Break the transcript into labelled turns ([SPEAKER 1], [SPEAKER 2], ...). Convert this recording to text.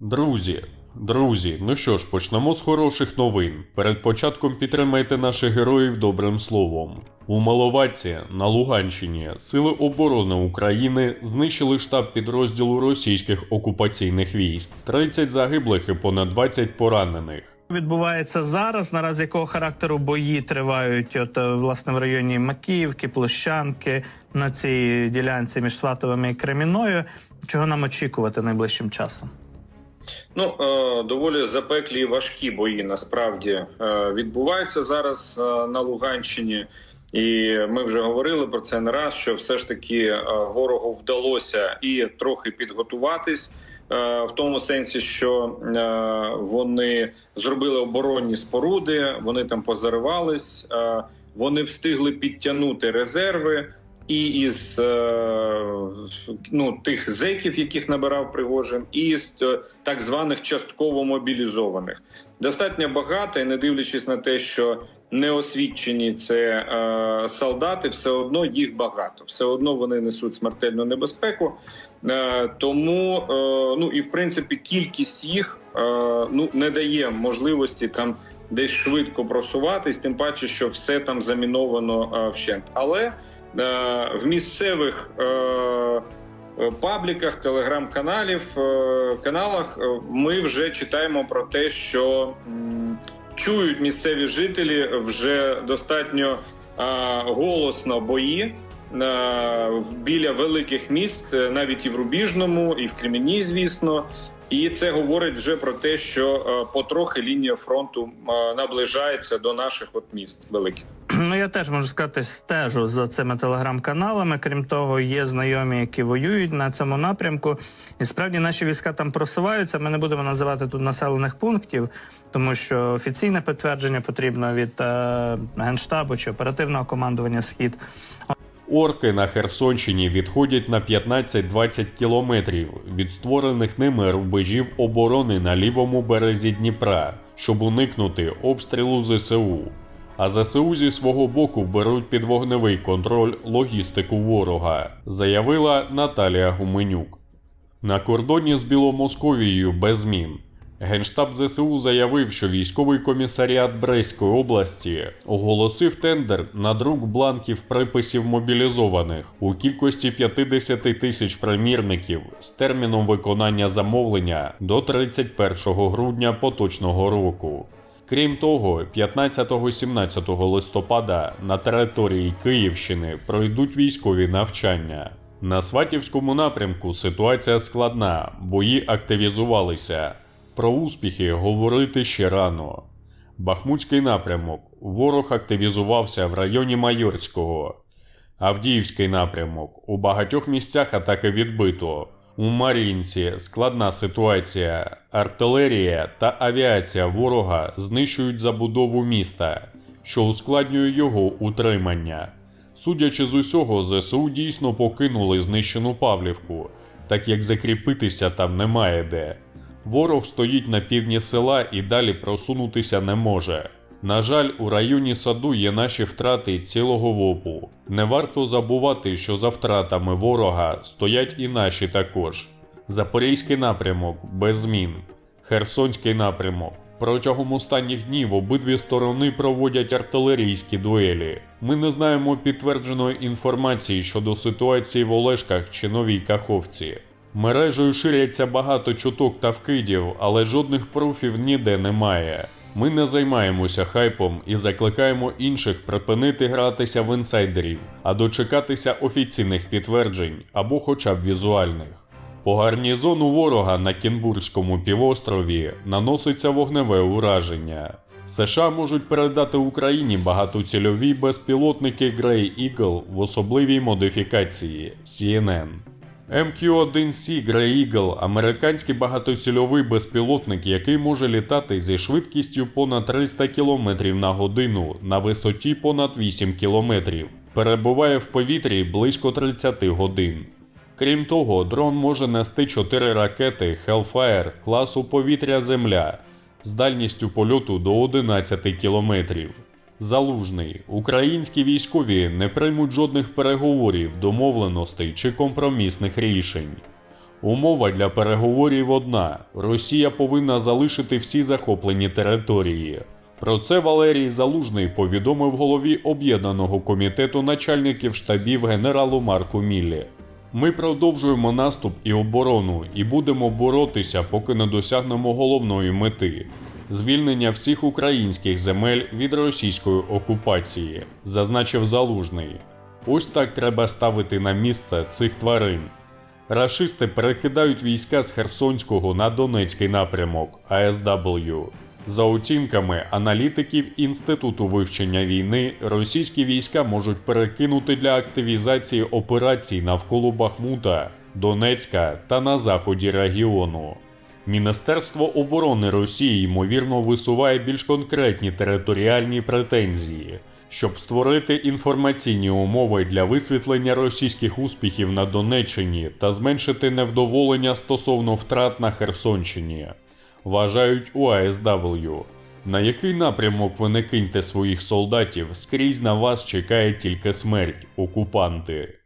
[SPEAKER 1] Друзі, друзі, ну що ж, почнемо з хороших новин. Перед початком підтримайте наших героїв добрим словом. У Маловатці на Луганщині Сили оборони України знищили штаб підрозділу російських окупаційних військ, 30 загиблих і понад 20 поранених.
[SPEAKER 2] Відбувається зараз. Наразі якого характеру бої тривають, от е, власне в районі Макіївки, Площанки на цій ділянці між Сватовими і Креміною. Чого нам очікувати найближчим часом?
[SPEAKER 3] Ну е, доволі запеклі і важкі бої насправді е, відбуваються зараз е, на Луганщині, і ми вже говорили про це не раз. Що все ж таки ворогу вдалося і трохи підготуватись. В тому сенсі, що вони зробили оборонні споруди, вони там позаривались, вони встигли підтягнути резерви і із е, ну, тих зеків, яких набирав Пригожин, і з е, так званих частково мобілізованих. Достатньо багато, і не дивлячись на те, що неосвідчені це е, солдати, все одно їх багато, все одно вони несуть смертельну небезпеку. Е, тому е, ну і в принципі кількість їх е, ну не дає можливості там десь швидко просуватись, тим паче, що все там заміновано е, вщент. Але в місцевих е, е, пабліках, телеграм-каналів, е, каналах е, ми вже читаємо про те, що чують місцеві жителі вже достатньо е, голосно бої. е, Біля великих міст, е, навіть і в Рубіжному, і в Кремені, звісно, і це говорить вже про те, що е, потрохи лінія фронту е, наближається до наших от міст великих.
[SPEAKER 2] Ну я теж можу сказати, стежу за цими телеграм-каналами. Крім того, є знайомі, які воюють на цьому напрямку. І справді наші війська там просуваються. Ми не будемо називати тут населених пунктів, тому що офіційне підтвердження потрібно від е, генштабу чи оперативного командування Схід.
[SPEAKER 1] Орки на Херсонщині відходять на 15-20 кілометрів від створених ними рубежів оборони на лівому березі Дніпра, щоб уникнути обстрілу ЗСУ. А ЗСУ зі свого боку беруть під вогневий контроль логістику ворога, заявила Наталія Гуменюк. На кордоні з Біломосковією без змін. Генштаб ЗСУ заявив, що військовий комісаріат Брестської області оголосив тендер на друк бланків приписів мобілізованих у кількості 50 тисяч примірників з терміном виконання замовлення до 31 грудня поточного року. Крім того, 15-17 листопада на території Київщини пройдуть військові навчання. На Сватівському напрямку ситуація складна, бої активізувалися. Про успіхи говорити ще рано. Бахмутський напрямок. Ворог активізувався в районі Майорського. Авдіївський напрямок. У багатьох місцях атаки відбито. У Мар'їнці складна ситуація. Артилерія та авіація ворога знищують забудову міста, що ускладнює його утримання. Судячи з усього, ЗСУ дійсно покинули знищену Павлівку, так як закріпитися там немає де. Ворог стоїть на півдні села і далі просунутися не може. На жаль, у районі саду є наші втрати цілого ВОПу. Не варто забувати, що за втратами ворога стоять і наші також. Запорізький напрямок без змін. Херсонський напрямок. Протягом останніх днів обидві сторони проводять артилерійські дуелі. Ми не знаємо підтвердженої інформації щодо ситуації в Олешках чи Новій Каховці. Мережею ширяться багато чуток та вкидів, але жодних пруфів ніде немає. Ми не займаємося хайпом і закликаємо інших припинити гратися в інсайдерів, а дочекатися офіційних підтверджень або хоча б візуальних. По гарнізону ворога на Кінбурзькому півострові наноситься вогневе ураження. США можуть передати Україні багатоцільові безпілотники Grey Eagle в особливій модифікації CNN. MQ-1C Grey Eagle – американський багатоцільовий безпілотник, який може літати зі швидкістю понад 300 км на годину на висоті понад 8 км. Перебуває в повітрі близько 30 годин. Крім того, дрон може нести 4 ракети Hellfire класу повітря-Земля з дальністю польоту до 11 кілометрів. Залужний. Українські військові не приймуть жодних переговорів, домовленостей чи компромісних рішень. Умова для переговорів одна: Росія повинна залишити всі захоплені території. Про це Валерій Залужний повідомив голові об'єднаного комітету начальників штабів генералу Марку Міллі. Ми продовжуємо наступ і оборону і будемо боротися, поки не досягнемо головної мети звільнення всіх українських земель від російської окупації, зазначив Залужний. Ось так треба ставити на місце цих тварин. Рашисти перекидають війська з Херсонського на Донецький напрямок АСW. За оцінками аналітиків Інституту вивчення війни, російські війська можуть перекинути для активізації операцій навколо Бахмута, Донецька та на заході регіону. Міністерство оборони Росії ймовірно висуває більш конкретні територіальні претензії, щоб створити інформаційні умови для висвітлення російських успіхів на Донеччині та зменшити невдоволення стосовно втрат на Херсонщині. Вважають у АСW. На який напрямок ви не киньте своїх солдатів, скрізь на вас чекає тільки смерть, окупанти.